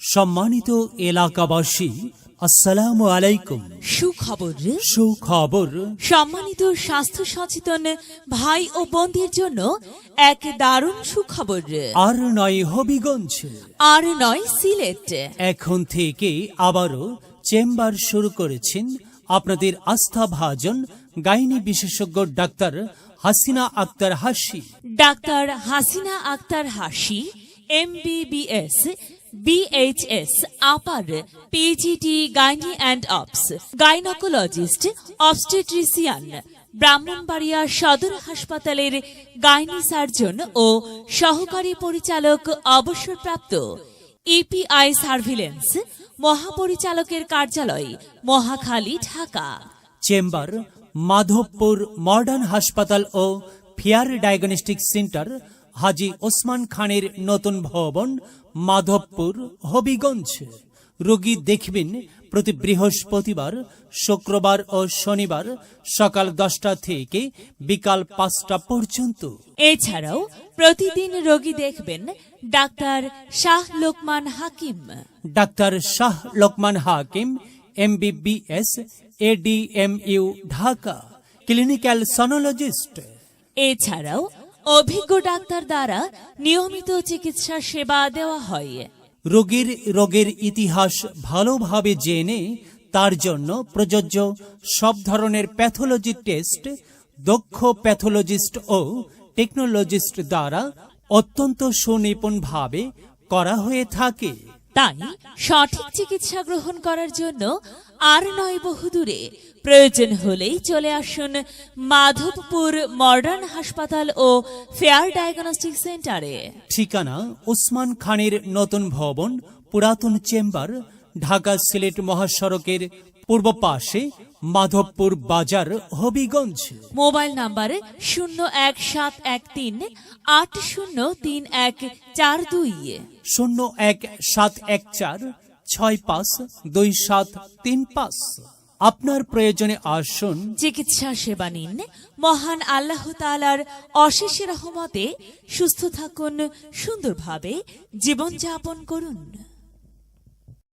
সম্মানিত এলাকাবাসী আসসালামু আলাইকুম। সুখবর। সুখবর। সম্মানিত স্বাস্থ্য সচেতন ভাই ও বোনদের জন্য এক দারুণ সুখবর। আর নয় হবিগঞ্জ। আর নয় সিলেট। এখন থেকে আবারও চেম্বার শুরু করেছেন আপনাদের আস্থা ভাজন গাইনি বিশেষজ্ঞ ডাক্তার হাসিনা আক্তার হাসি। Doctor Hasina Akter Hashi MBBS BHS upper PGT gynae and obs gynaecologist obstetrician Brahmanbaria Sadar হাসপাতালের গাইনি সার্জন ও সহকারী পরিচালক অবসরপ্রাপ্ত ইপিআই সার্ভিলেন্স মহাপরিচালকের কার্যালয় মহাখালী ঢাকা চেম্বার মাধবপুর মডার্ন হাসপাতাল ও fair diagnostic centre Haji Osman খানের নতুন ভবন মাধবপুর হবিগঞ্জ। রোগী দেখবেন প্রতি বৃহস্পতিবার শুক্রবার ও শনিবার সকাল দশটা থেকে বিকাল পাঁচটা পর্যন্ত। এছাড়াও প্রতিদিন রোগী দেখবেন doctor Shah Lokman Hakim. Doctor Shah Lokman Hakim MBBS ADMU Dhaka. Clinical sonologist. এছাড়াও অভিজ্ঞ ডাক্তার দ্বারা নিয়মিত চিকিৎসা সেবা দেওয়া হয়। রোগীর রোগের ইতিহাস ভালোভাবে জেনে তার জন্য প্রযোজ্য সব ধরনের প্যাথোলজি টেস্ট, দক্ষ প্যাথোলজিস্ট ও টেকনোলজিস্ট দ্বারা অত্যন্ত সুনিপুণভাবে করা হয়ে থাকে। তাই সঠিক চিকিৎসা গ্রহণ করার জন্য আর নয় বহুদূরে প্রয়োজন হলেই চলে আসুন মাধবপুর মডার্ন হাসপাতাল ও ফেয়ার ডায়াগনস্টিক সেন্টারে। ঠিকানা ওসমান খানের নতুন ভবন, পুরাতন চেম্বার ঢাকা সিলেট মহাসড়কের পূর্ব পাশে মাধবপুর বাজার হবিগঞ্জ। মোবাইল নাম্বার শূন্য এক সাত এক তিন আট শূন্য তিন এক চার দুই শূন্য এক সাত এক চার ছয় পাঁচ দুই সাত তিন পাঁচ। আপনার প্রয়োজনে আসুন। চিকিৎসা সেবা নিন। মহান আল্লাহ তালার অশেষ রহমতে সুস্থ থাকুন সুন্দরভাবে জীবনযাপন করুন।